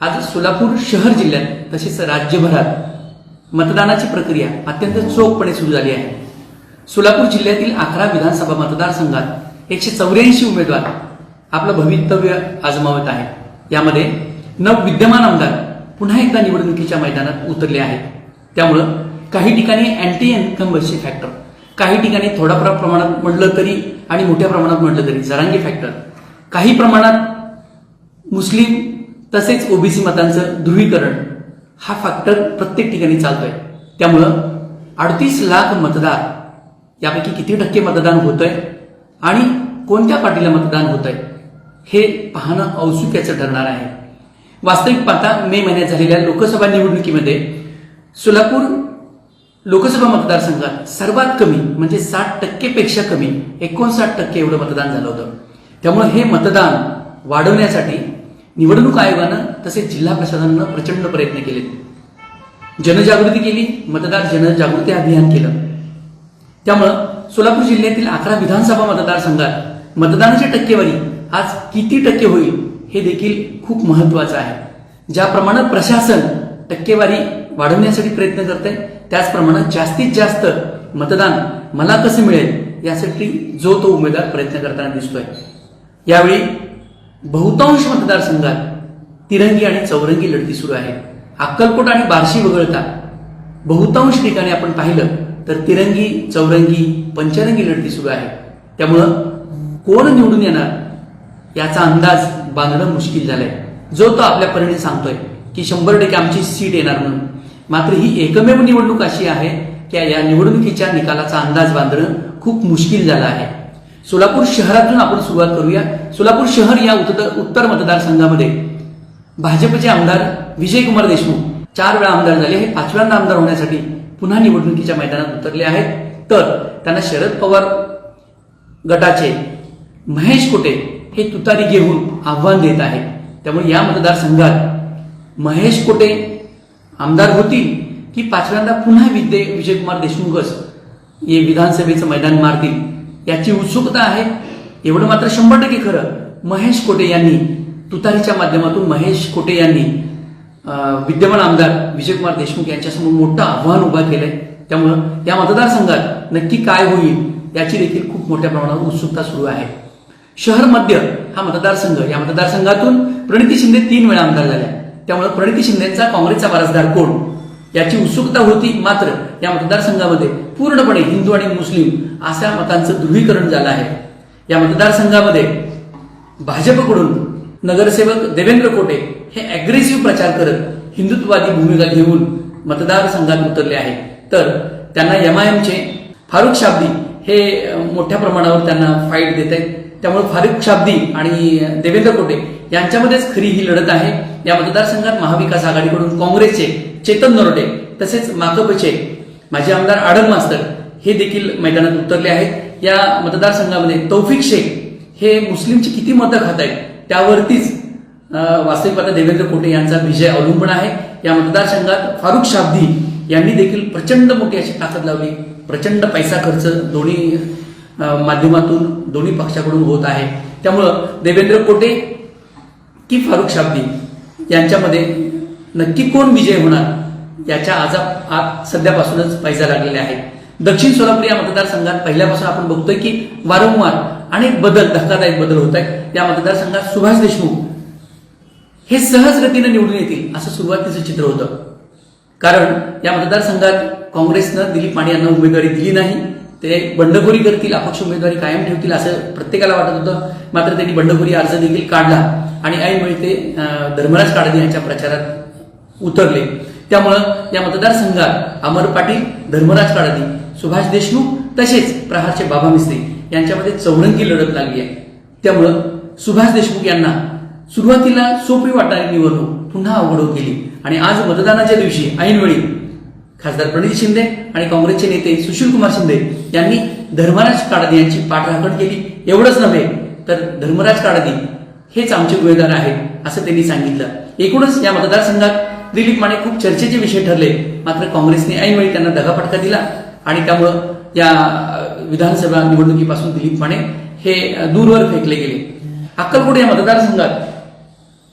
आज सोलापूर शहर जिल्ह्यात तसेच राज्यभरात मतदानाची प्रक्रिया अत्यंत चोखपणे सुरू झाली आहे. सोलापूर जिल्ह्यातील अकरा विधानसभा मतदारसंघात एकशे चौऱ्याऐंशी उमेदवार आपलं भवितव्य आजमावत आहेत. यामध्ये नव विद्यमान आमदार पुन्हा एकदा निवडणुकीच्या मैदानात उतरले आहेत. त्यामुळं काही ठिकाणी अँटी इन्कम्बन्सी फॅक्टर काही ठिकाणी थोडाफार प्रमाणात म्हटलं तरी आणि मोठ्या प्रमाणात म्हटलं तरी जरांगी फॅक्टर काही प्रमाणात मुस्लिम तसेच ओबीसी मतांचं ध्रुवीकरण हा फॅक्टर प्रत्येक ठिकाणी चालतोय. त्यामुळं अडतीस लाख मतदार यापैकी किती टक्के मतदान होतंय आणि कोणत्या पार्टीला मतदान होतंय हे पाहणं औत्सुक्याचं ठरणार आहे. वास्तविक पाहता मे महिन्यात झालेल्या लोकसभा निवडणुकीमध्ये सोलापूर लोकसभा मतदारसंघात सर्वात कमी म्हणजे साठ टक्केपेक्षा कमी एकोणसाठ टक्के एवढं मतदान झालं होतं. त्यामुळे हे मतदान वाढवण्यासाठी निवडणूक आयोगानं तसेच जिल्हा प्रशासनानं प्रचंड प्रयत्न केले. जनजागृती केली मतदार जनजागृती अभियान केलं. त्यामुळं सोलापूर जिल्ह्यातील अकरा विधानसभा मतदारसंघात मतदानाची टक्केवारी आज किती टक्के होईल हे देखील खूप महत्वाचं आहे. ज्याप्रमाणे प्रशासन टक्केवारी वाढवण्यासाठी प्रयत्न करते त्याचप्रमाणे जास्तीत जास्त मतदान मला कसं मिळेल यासाठी जो तो उमेदवार प्रयत्न करताना दिसतोय. यावेळी बहुतांश मतदारसंघात तिरंगी आणि चौरंगी लढती सुरू आहे. अक्कलकोट आणि बार्शी वगळता बहुतांश ठिकाणी आपण पाहिलं तर तिरंगी चौरंगी पंचरंगी लढती सुरू आहे. त्यामुळं कोण निवडून येणार याचा अंदाज बांधणं मुश्किल झालंय. जो तो आपल्या परीने सांगतोय की शंभर टक्के आमची सीट येणार म्हणून. मात्र ही एकमेव निवडणूक अशी आहे की या निवडणुकीच्या निकालाचा अंदाज बांधणं खूप मुश्किल झालं आहे. सोलापूर शहरातून आपण सुरुवात करूया. सोलापूर शहर या उत्तर उत्तर मतदारसंघामध्ये भाजपचे आमदार विजयकुमार देशमुख चार वेळा आमदार झाले हे पाचव्यांदा आमदार होण्यासाठी पुन्हा निवडणुकीच्या मैदानात उतरले आहेत. तर त्यांना शरद पवार गटाचे महेश कोटे हे तुतारी घेऊन आव्हान देत आहेत. त्यामुळे या मतदारसंघात महेश कोटे आमदार होतील की पाचव्यांदा पुन्हा विद्ये विजयकुमार देशमुखच हे विधानसभेचं मैदान मारतील? याची उत्सुकता आहे. एवढं मात्र शंभर टक्के खरं. महेश कोटे यांनी तुतारीच्या माध्यमातून महेश कोटे यांनी विद्यमान आमदार विजयकुमार देशमुख यांच्यासमोर मोठं आव्हान उभं केलंय. त्यामुळं या मतदारसंघात नक्की काय होईल याची देखील खूप मोठ्या प्रमाणावर उत्सुकता सुरू आहे. शहर मध्य हा मतदारसंघ या मतदारसंघातून प्रणिती शिंदे तीन वेळा आमदार झाल्या. त्यामुळे प्रणिती शिंदेचा काँग्रेसचा वारसदार कोण? याची उत्सुकता होती मात्र या मतदारसंघामध्ये पूर्णपणे हिंदू आणि मुस्लिम अशा मतांचं ध्रुवीकरण झालं आहे. या मतदारसंघामध्ये भाजपकडून नगरसेवक देवेंद्र कोटे हे अग्रेसिव्ह प्रचार करत हिंदुत्ववादी भूमिका घेऊन मतदारसंघात उतरले आहे तर त्यांना एमआयएमचे फारुख शाब्दी हे मोठ्या प्रमाणावर त्यांना फाईट देत आहेत. त्यामुळे फारुख शाब्दी आणि देवेंद्र कोटे यांच्यामध्येच खरी ही लढत आहे. या मतदारसंघात महाविकास आघाडीकडून काँग्रेसचे चेतन नरोडे तसेच माकपचे माजी आमदार आडम मास्तर हे देखील मैदानात उतरले आहेत. या मतदारसंघामध्ये तौफिक शेख हे मुस्लिमची किती मतं खात आहेत त्यावरतीच वास्तविक पाहता देवेंद्र कोटे यांचा विजय अवलंबून आहे. या मतदारसंघात फारुख शाब्दी यांनी देखील प्रचंड मोठी अशी ताकद लावली. प्रचंड पैसा खर्च दोन्ही माध्यमातून दोन्ही पक्षाकडून होत आहे. त्यामुळं देवेंद्र कोटे की फारुख शाब्दी यांच्यामध्ये नक्की कोण विजय होणार याच्या आज आज सध्यापासूनच पैसा लागलेल्या आहेत. दक्षिण सोलापूर या मतदारसंघात पहिल्यापासून आपण बघतोय की वारंवार अनेक बदल धक्कादायक बदल होत आहेत. या मतदारसंघात सुभाष देशमुख हे सहज गतीनं निवडून येतील असं सुरुवातीचं चित्र होतं. कारण या मतदारसंघात काँग्रेसनं दिलीप माने यांना उमेदवारी दिली नाही. ते बंडखोरी करतील अपक्ष उमेदवारी कायम ठेवतील असं प्रत्येकाला वाटत होतं. मात्र त्यांनी बंडखोरी अर्ज देखील काढला. आणि ऐनवेळी ते धर्मराज काळदे यांच्या प्रचारात उतरले. त्यामुळं या मतदारसंघात अमर पाटील धर्मराज काळदी सुभाष देशमुख तसेच प्रहारचे बाबा मिस्त्री यांच्यामध्ये चौरंगी लढत लागली आहे. त्यामुळं सुभाष देशमुख यांना सुरुवातीला सोपी वाटणारी निवडणूक पुन्हा अवघड होत गेली आणि आज मतदानाच्या दिवशी ऐनवेळी खासदार प्रणित शिंदे आणि काँग्रेसचे नेते सुशील कुमार शिंदे यांनी धर्मराज काळदी यांची पाठराखण केली. एवढंच नव्हे तर धर्मराज काळदी हेच आमचे उमेदवार आहेत असं त्यांनी सांगितलं. एकूणच या मतदारसंघात दिलीप माने खूप चर्चेचे विषय ठरले. मात्र काँग्रेसने ऐनवेळी त्यांना दगाफटका दिला आणि त्यामुळं या विधानसभा निवडणुकीपासून दिलीप माने हे दूरवर फेकले गेले. अक्कलकोट या मतदारसंघात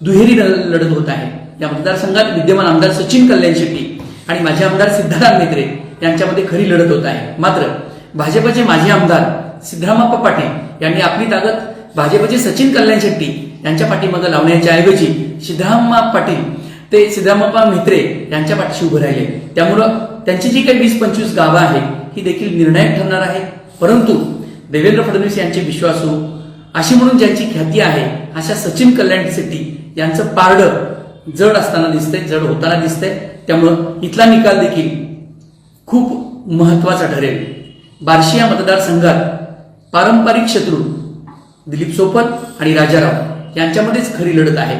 दुहेरी लढत होत आहे. या मतदारसंघात विद्यमान आमदार सचिन कल्याण शेट्टी आणि माजी आमदार सिद्धाराम मेत्रे यांच्यामध्ये खरी लढत होत आहे. मात्र भाजपचे माजी आमदार सिद्धरामप्पा पाटील यांनी आपली ताकद भाजपचे सचिन कल्याण शेट्टी यांच्या पाठीमागे लावण्याच्या ऐवजी सिद्धरामप्पा पाटील ते सिद्धरामप्पा म्हेत्रे यांच्या पाठीशी उभे राहिले. त्यामुळं त्यांची जी काही वीस पंचवीस गावं आहे ही देखील निर्णायक ठरणार आहे. परंतु देवेंद्र फडणवीस यांचे विश्वासू अशी म्हणून ज्यांची ख्याती आहे अशा सचिन कल्याण शेट्टी यांचं पारडं जड असताना दिसतंय जड होताना दिसतंय. त्यामुळं इथला निकाल देखील खूप महत्त्वाचा ठरेल. बार्शी या मतदारसंघात पारंपरिक शत्रू दिलीप सोपत आणि राजाराव यांच्यामध्येच खरी लढत आहे.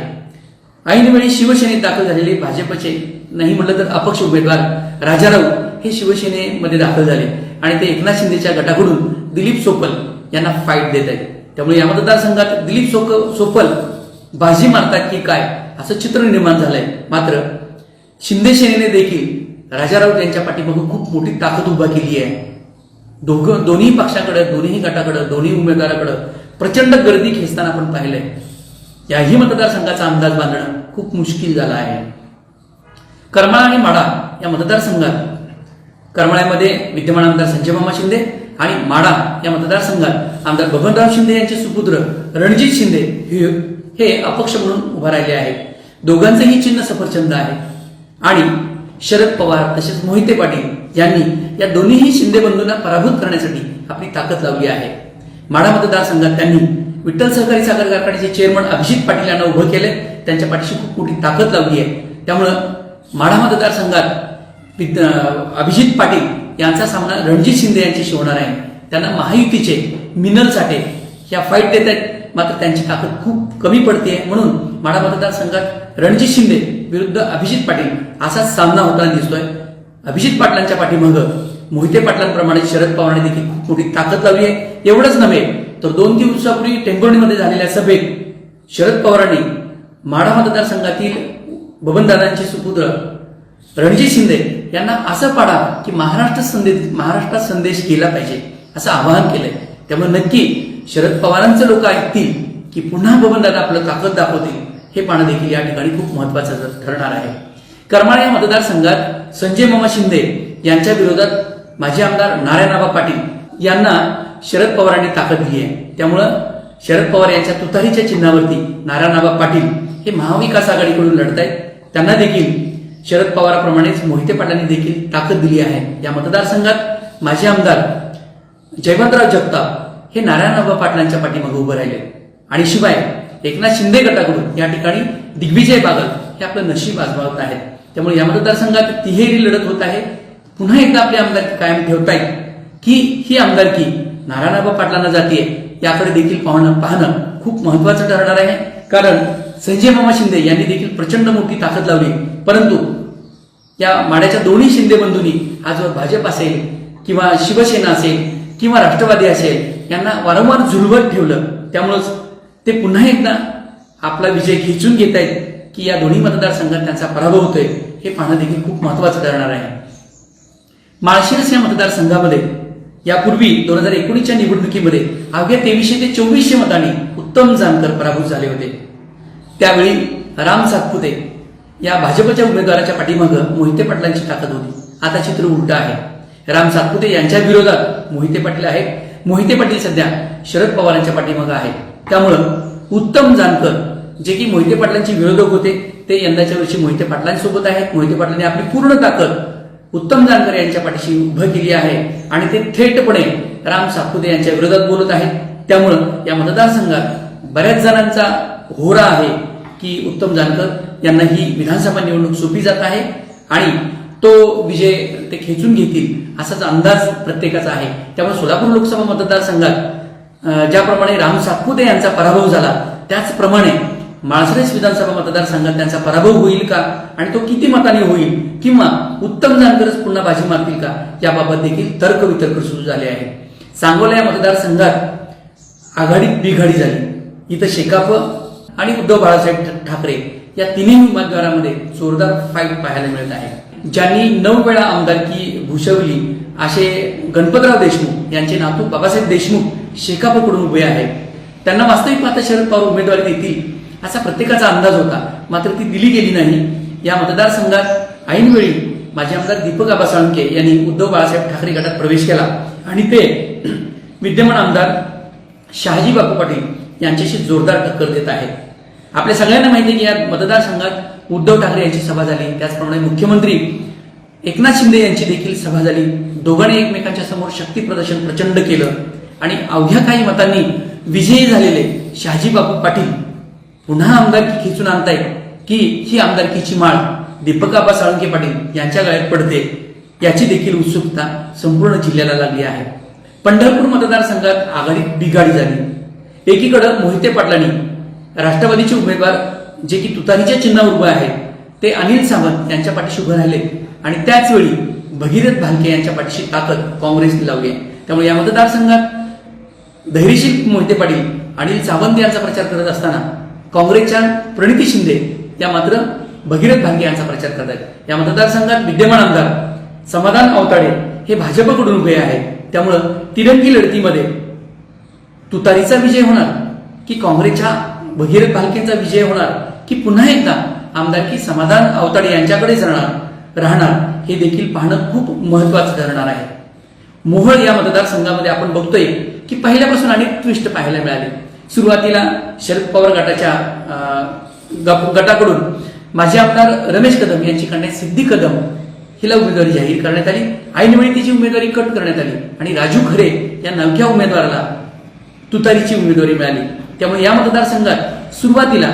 ऐनवेळी शिवसेनेत दाखल झालेले भाजपचे नाही म्हटलं तर अपक्ष उमेदवार राजाराव हे शिवसेनेमध्ये दाखल झाले आणि ते एकनाथ शिंदेच्या गटाकडून दिलीप सोपल यांना फाईट देत आहेत. त्यामुळे या मतदारसंघात दिलीप सोक सोपल बाजी मारतात की काय असं चित्र निर्माण झालंय. मात्र शिंदे सेनेने देखील राजाराव यांच्या पाठीमागे खूप मोठी ताकद उभा केली आहे. दोघं दोन्ही पक्षाकडे दोन्ही गटाकडे दोन्ही उमेदवाराकडे प्रचंड गर्दी खेचताना आपण पाहिलंय. याही मतदारसंघाचा अंदाज बांधणं खूप मुश्किल झाला आहे. करमाळा आणि माडा या मतदारसंघात करमाळ्यामध्ये विद्यमान आमदार संजय मामा शिंदे आणि माडा या मतदारसंघात आमदार बबनराव शिंदे यांचे सुपुत्र रणजित शिंदे हे हे अपक्ष म्हणून उभा राहिले आहेत. दोघांचंही चिन्ह सफरचंद आहे. आणि शरद पवार तसेच मोहिते पाटील यांनी या दोन्हीही शिंदे बंधूंना पराभूत करण्यासाठी आपली ताकद लावली आहे. माढा मतदारसंघात त्यांनी विठ्ठल सहकारी साखर कारखान्याचे चेअरमन अभिजित पाटील यांना उभं केले त्यांच्या पाठीशी खूप मोठी ताकद लावली आहे. त्यामुळं माढा मतदारसंघात अभिजित पाटील यांचा सामना रणजित शिंदे यांच्याशी होणार आहे. त्यांना महायुतीचे मिनल साठे ह्या फाईट देत आहेत. मात्र त्यांची ताकद खूप कमी पडते म्हणून माढा मतदारसंघात रणजित शिंदे विरुद्ध अभिजित पाटील असाच सामना होताना दिसतोय. अभिजित पाटलांच्या पाठीमागं मोहिते पाटलांप्रमाणे शरद पवारांनी देखील खूप मोठी ताकद लावली आहे. एवढंच नव्हे तर दोन दिवसापूर्वी टेंभोर्णीमध्ये झालेल्या सभेत शरद पवारांनी माढा मतदारसंघातील बबनदादांचे सुपुत्र रणजित शिंदे यांना असा पाडा की महाराष्ट्र संदेश महाराष्ट्रात संदेश केला पाहिजे असं आवाहन केलंय. त्यामुळे नक्की शरद पवारांचं लोक ऐकतील की पुन्हा बबनदादा आपलं ताकद दाखवतील हे पाहणं देखील या ठिकाणी खूप महत्वाचं ठरणार आहे. करमाळ या मतदारसंघात संजय मामा शिंदे यांच्या विरोधात माजी आमदार नारायणराव पाटील यांना शरद पवारांनी ताकद दिली आहे. त्यामुळं शरद पवार यांच्या तुतारीच्या चिन्हावरती नारायणराव पाटील हे महाविकास आघाडीकडून लढत आहेत. त्यांना देखील शरद पवाराप्रमाणेच मोहिते पाटलांनी देखील ताकद दिली आहे. या मतदारसंघात माजी आमदार जयवंतराव जगताप हे नारायणराव पाटलांच्या पाठीमागे उभं राहिले. आणि शिवाय एकनाथ शिंदे गटाकडून या ठिकाणी दिग्विजय बागल हे आपलं नशीब आजमावत आहेत. त्यामुळे या मतदारसंघात तिहेरी लढत होत आहे. पुन्हा एकदा आपली आमदारकी कायम ठेवता येईल की ही आमदारकी नारायणाबा पाटलांना जाते याकडे देखील पाहणं पाहणं खूप महत्वाचं ठरणार आहे. कारण संजय मामा शिंदे यांनी देखील प्रचंड मोठी ताकद लावली. परंतु या माड्याच्या दोन्ही शिंदे बंधूंनी आजवर भाजप असेल किंवा शिवसेना असेल किंवा राष्ट्रवादी असेल यांना वारंवार झुलवत ठेवलं. त्यामुळंच ते पुन्हा एकदा आपला विजय खेचून घेत आहेत की या दोन्ही मतदारसंघात त्यांचा पराभव होतोय हे पाहणं देखील खूप महत्वाचं ठरणार आहे. माळशिरस या मतदारसंघामध्ये यापूर्वी दोन हजार एकोणीसच्या निवडणुकीमध्ये अवघ्या तेवीसशे ते चोवीसशे मतांनी उत्तम जानकर पराभूत झाले होते. त्यावेळी राम सातपुते या भाजपच्या उमेदवाराच्या पाठीमागं मोहिते पाटलांची ताकद होती. आता चित्र उलट आहे. राम सातपुते यांच्या विरोधात मोहिते पाटील आहेत. मोहिते पाटील सध्या शरद पवारांच्या पाठीमागं आहेत. त्यामुळं उत्तम जानकर जे की मोहिते पाटलांचे विरोधक होते ते यंदाच्या वर्षी मोहिते पाटलांसोबत आहेत. मोहिते पाटलांनी आपली पूर्ण ताकद उत्तम जानकर यांच्या पाठीशी उभं केली आहे आणि ते थेटपणे राम सातपुते यांच्या विरोधात बोलत आहेत. त्यामुळं या मतदारसंघात बऱ्याच जणांचा होरा आहे की उत्तम जानकर यांना ही विधानसभा निवडणूक सोपी जात आहे आणि तो विजय ते खेचून घेतील असाच अंदाज प्रत्येकाचा आहे. त्यामुळे सोलापूर लोकसभा मतदारसंघात ज्याप्रमाणे राम सातपुते यांचा पराभव झाला त्याचप्रमाणे माळसरेस विधानसभा मतदारसंघात त्यांचा पराभव होईल का? आणि तो किती मताने होईल? किंवा उत्तम जानकरच पुन्हा बाजी मारतील का? याबाबत देखील तर्क वितर्क सुरू झाले आहे सांगोला या मतदारसंघात आघाडीत बिघाडी झाली. इथं शेकाप आणि उद्धव बाळासाहेब ठाकरे या तिन्ही उमेदवारांमध्ये जोरदार फाईट पाहायला मिळत आहे. ज्यांनी नऊ वेळा आमदारकी भूषवली असे गणपतराव देशमुख यांचे नातू बाबासाहेब देशमुख शेकापकडून उभे आहेत. त्यांना वास्तविक आता शरद पवार उमेदवारी देतील. असा प्रत्येकाचा अंदाज होता. मात्र ती दिली गेली नाही. या मतदारसंघात ऐनवेळी माजी आमदार दीपक आबा साळुंके यांनी उद्धव बाळासाहेब ठाकरे गटात प्रवेश केला. आणि ते विद्यमान आमदार शहाजी बापू पाटील यांच्याशी जोरदार टक्कर देत आहेत. आपल्या सगळ्यांना माहिती आहे की या मतदारसंघात उद्धव ठाकरे यांची सभा झाली. त्याचप्रमाणे मुख्यमंत्री एकनाथ शिंदे यांची देखील सभा झाली. दोघांनी एकमेकांच्या समोर शक्ती प्रदर्शन प्रचंड केलं. आणि अवघ्या काही मतांनी विजयी झालेले शहाजी बापू पाटील पुन्हा आमदारकी खेचून आणताय की ही आमदारकीची माळ दीपकाबा साळुंके पाटील यांच्या गळ्यात पडते याची देखील उत्सुकता संपूर्ण जिल्ह्याला लागली आहे. पंढरपूर मतदारसंघात आघाडीत बिघाडी झाली. एकीकडं मोहिते पाटलांनी राष्ट्रवादीचे उमेदवार जे की तुतारीच्या चिन्हावर उभे आहेत ते अनिल सावंत यांच्या पाठीशी उभे राहिले आणि त्याचवेळी भगीरथ भालके यांच्या पाठीशी ताकद काँग्रेसने लावली आहे. त्यामुळे या मतदारसंघात धैर्यशील मोहिते पाटील अनिल सावंत यांचा प्रचार करत असताना काँग्रेसच्या प्रणिती शिंदे या मात्र भगीरथ भांगे यांचा प्रचार करत आहेत. या मतदारसंघात विद्यमान आमदार समाधान अवताडे हे भाजपकडून उभे आहेत. त्यामुळं तिरंगी लढतीमध्ये तुतारीचा विजय होणार की काँग्रेसच्या भगीरथ भालकेंचा विजय होणार की पुन्हा एकदा आमदारकी समाधान अवताडे यांच्याकडे जाणार राहणार हे देखील पाहणं खूप महत्वाचं ठरणार आहे. मोहळ या मतदारसंघामध्ये आपण बघतोय की पहिल्यापासून अनेक ट्विस्ट पाहायला मिळाले. सुरुवातीला शरद पवार गटाच्या गटाकडून माजी आमदार रमेश कदम यांची कन्या सिद्धी कदम हिला उमेदवारी जाहीर करण्यात आली. ऐनवेळी तिची उमेदवारी कट करण्यात आली. आणि राजू खरे या नवख्या उमेदवाराला तुतारीची उमेदवारी मिळाली. त्यामुळे या मतदारसंघात सुरुवातीला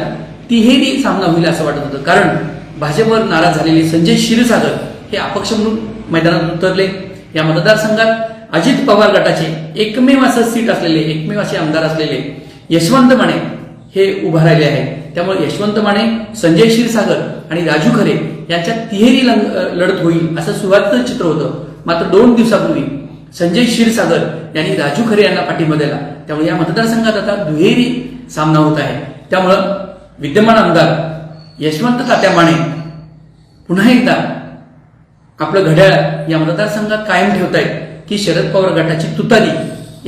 तिहेरी सामना होईल असं वाटत होतं. कारण भाजपवर नाराज झालेले संजय क्षीरसागर हे अपक्ष म्हणून मैदानात उतरले. या मतदारसंघात अजित पवार गटाचे एकमेव असं सीट असलेले एकमेव असे आमदार असलेले यशवंत माने हे उभा राहिले आहेत. त्यामुळे यशवंत माने संजय क्षीरसागर आणि राजू खरे यांच्या तिहेरी लढत होईल असं सुरुवातीचं चित्र होतं. मात्र दोन दिवसापूर्वी संजय क्षीरसागर यांनी राजू खरे यांना पाठिंबा दिला. त्यामुळे या मतदारसंघात आता दुहेरी सामना होत आहे. त्यामुळं विद्यमान आमदार यशवंत तात्या माने पुन्हा एकदा आपलं घड्याळ या मतदारसंघात कायम ठेवतायत की शरद पवार गटाची तुतारी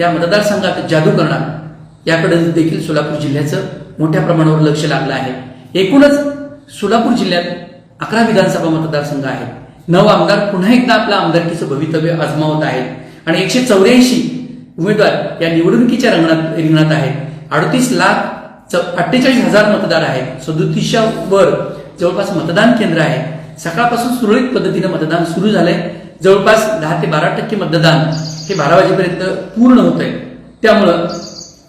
या मतदारसंघात जादू करणार. याकडे देखील सोलापूर जिल्ह्याचं मोठ्या प्रमाणावर लक्ष लागलं आहे. एकूणच सोलापूर जिल्ह्यात अकरा विधानसभा मतदारसंघ आहेत. नऊ आमदार पुन्हा एकदा आपलं आमदारकीचं भवितव्य आजमावत आहेत. आणि एकशे चौऱ्याऐंशी उमेदवार या निवडणुकीच्या रंगणात रिंगणात आहेत. अडतीस लाख अठ्ठेचाळीस हजार मतदार आहेत. सदोतीसच्या वर जवळपास मतदान केंद्र आहे. सकाळपासून सुरळीत पद्धतीनं मतदान सुरू झालंय. जवळपास दहा ते बारा टक्के मतदान हे बारा वाजेपर्यंत पूर्ण होत आहे त्यामुळं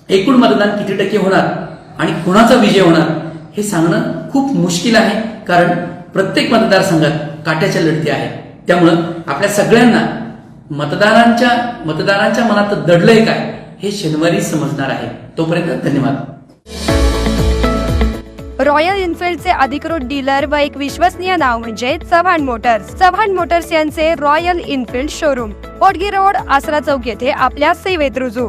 एकूण मतदान किती टक्के होणार आणि कोणाचा विजय होणार हे सांगणं खूप मुश्किल आहे कारण प्रत्येक मतदारसंघात काट्याच्या लढती आहेत. त्यामुळं आपल्या सगळ्यांना मतदारांच्या मतदारांच्या मनात दडलंय काय हे शनिवारी समजणार आहे. तोपर्यंत धन्यवाद. रॉयल इन्फिल्डचे अधिकृत डीलर व एक विश्वसनीय नाव म्हणजे चव्हाण मोटर्स. चव्हाण मोटर्स यांचे Royal Enfield showroom. Potgi road Asara Chowk येथे आपल्या सेवेत रुजू.